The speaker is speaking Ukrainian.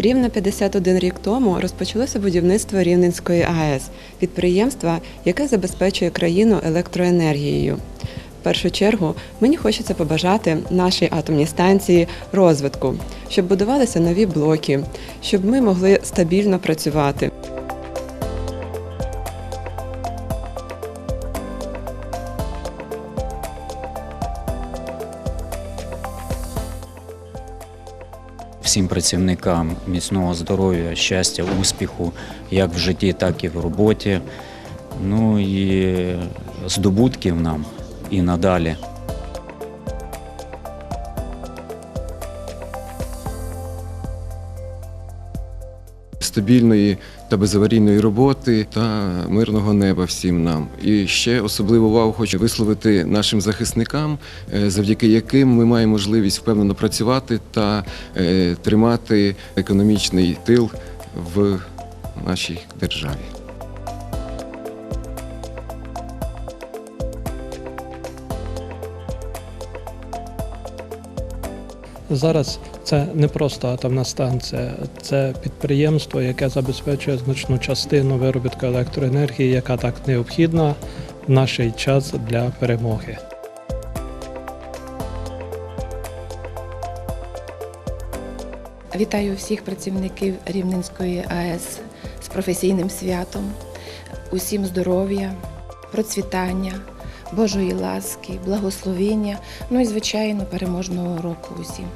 Рівно 51 рік тому розпочалося будівництво Рівненської АЕС, підприємства, яке забезпечує країну електроенергією. В першу чергу мені хочеться побажати нашій атомній станції розвитку, щоб будувалися нові блоки, щоб ми могли стабільно працювати. Всім працівникам міцного здоров'я, щастя, успіху, як в житті, так і в роботі. Ну і здобутків нам і надалі. Стабільної та безаварійної роботи та мирного неба всім нам. І ще особливу увагу хочу висловити нашим захисникам, е, завдяки яким ми маємо можливість впевнено працювати та е, тримати економічний тил в нашій державі. Зараз це не просто атомна станція, це підприємство, яке забезпечує значну частину виробітку електроенергії, яка так необхідна в наш час для перемоги. Вітаю всіх працівників Рівненської АЕС з професійним святом, усім здоров'я, процвітання, Божої ласки, благословіння, ну і звичайно переможного року усім.